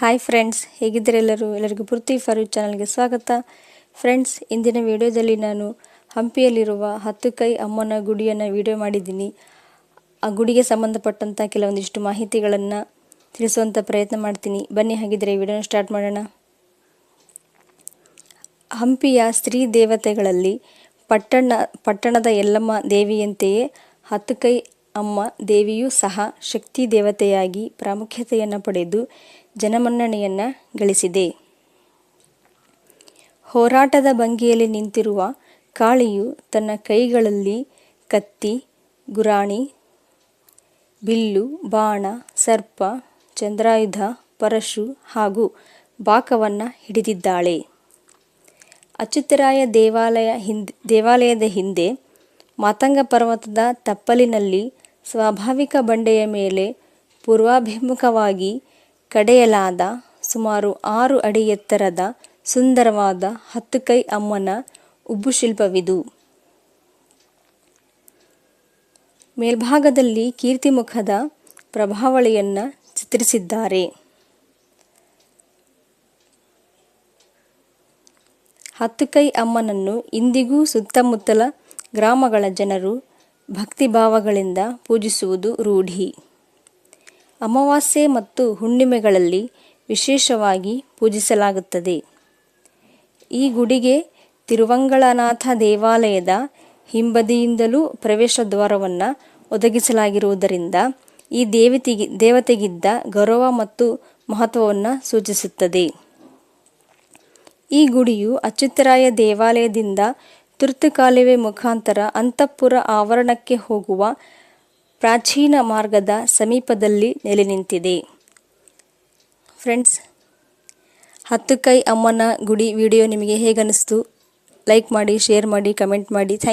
Hi friends ಹೇಗಿದ್ದರೆಲ್ಲರೂ ಎಲ್ಲರಿಗೂ ಪೂರ್ತಿ for ಚಾನಲ್ಗೆ ಸ್ವಾಗತ. ಫ್ರೆಂಡ್ಸ್ ಇಂದಿನ ವಿಡಿಯೋದಲ್ಲಿ ನಾನು ಹಂಪಿಯಲ್ಲಿರುವ ಹತ್ತು ಕೈ ಅಮ್ಮನ ಗುಡಿಯನ್ನು ವಿಡಿಯೋ ಮಾಡಿದ್ದೀನಿ. ಆ ಗುಡಿಗೆ ಸಂಬಂಧಪಟ್ಟಂಥ ಕೆಲವೊಂದಿಷ್ಟು ಮಾಹಿತಿಗಳನ್ನು ತಿಳಿಸುವಂಥ ಪ್ರಯತ್ನ ಮಾಡ್ತೀನಿ. ಬನ್ನಿ, ಹಾಗಿದ್ರೆ ಈ ವಿಡಿಯೋನ ಸ್ಟಾರ್ಟ್ ಮಾಡೋಣ. ಹಂಪಿಯ ಸ್ತ್ರೀ ದೇವತೆಗಳಲ್ಲಿ ಪಟ್ಟಣ, ಪಟ್ಟಣದ ಯಲ್ಲಮ್ಮ ದೇವಿಯಂತೆಯೇ ಹತ್ತು ಕೈ ಅಮ್ಮ ದೇವಿಯೂ ಸಹ ಶಕ್ತಿ ದೇವತೆಯಾಗಿ ಪ್ರಾಮುಖ್ಯತೆಯನ್ನು ಪಡೆದು ಜನಮನ್ನಣೆಯನ್ನು ಗಳಿಸಿದೆ. ಹೋರಾಟದ ಭಂಗಿಯಲ್ಲಿ ನಿಂತಿರುವ ಕಾಳಿಯು ತನ್ನ ಕೈಗಳಲ್ಲಿ ಕತ್ತಿ, ಗುರಾಣಿ, ಬಿಲ್ಲು, ಬಾಣ, ಸರ್ಪ, ಚಂದ್ರಾಯುಧ, ಪರಶು ಹಾಗೂ ಬಾಕವನ್ನು ಹಿಡಿದಿದ್ದಾಳೆ. ಅಚ್ಯುತರಾಯ ದೇವಾಲಯ ಹಿಂದ್, ದೇವಾಲಯದ ಹಿಂದೆ ಮಾತಂಗ ಪರ್ವತದ ತಪ್ಪಲಿನಲ್ಲಿ ಸ್ವಾಭಾವಿಕ ಬಂಡೆಯ ಮೇಲೆ ಪೂರ್ವಾಭಿಮುಖವಾಗಿ ಕಡೆಯಲಾದ ಸುಮಾರು ಆರು ಅಡಿ ಎತ್ತರದ ಸುಂದರವಾದ ಹತ್ತು ಕೈ ಅಮ್ಮನ ಉಬ್ಬು ಶಿಲ್ಪವಿದು ಮೇಲ್ಭಾಗದಲ್ಲಿ ಕೀರ್ತಿಮುಖದ ಪ್ರಭಾವಳಿಯನ್ನು ಚಿತ್ರಿಸಿದ್ದಾರೆ. ಹತ್ತು ಕೈ ಅಮ್ಮನನ್ನು ಇಂದಿಗೂ ಸುತ್ತಮುತ್ತಲ ಗ್ರಾಮಗಳ ಜನರು ಭಕ್ತಿಭಾವಗಳಿಂದ ಪೂಜಿಸುವುದು ರೂಢಿ. ಅಮಾವಾಸ್ಯೆ ಮತ್ತು ಹುಣ್ಣಿಮೆಗಳಲ್ಲಿ ವಿಶೇಷವಾಗಿ ಪೂಜಿಸಲಾಗುತ್ತದೆ. ಈ ಗುಡಿಗೆ ತಿರುವಂಗಳನಾಥ ದೇವಾಲಯದ ಹಿಂಬದಿಯಿಂದಲೂ ಪ್ರವೇಶ ದ್ವಾರವನ್ನು ಒದಗಿಸಲಾಗಿರುವುದರಿಂದ ಈ ದೇವತೆಗೆ, ದೇವತೆಗಿದ್ದ ಗೌರವ ಮತ್ತು ಮಹತ್ವವನ್ನು ಸೂಚಿಸುತ್ತದೆ. ಈ ಗುಡಿಯು ಅಚ್ಯುತರಾಯ ದೇವಾಲಯದಿಂದ ತುರ್ತು ಕಾಲುವೆ ಮುಖಾಂತರ ಅಂತಃಪುರ ಆವರಣಕ್ಕೆ ಹೋಗುವ ಪ್ರಾಚೀನ ಮಾರ್ಗದ ಸಮೀಪದಲ್ಲಿ ನೆಲೆ ನಿಂತಿದೆ ಫ್ರೆಂಡ್ಸ್, ಹತ್ತು ಕೈ ಅಮ್ಮನ ಗುಡಿ ವಿಡಿಯೋ ನಿಮಗೆ ಹೇಗನ್ನಿಸ್ತು? ಲೈಕ್ ಮಾಡಿ, ಶೇರ್ ಮಾಡಿ, ಕಮೆಂಟ್ ಮಾಡಿ. ಥ್ಯಾಂಕ್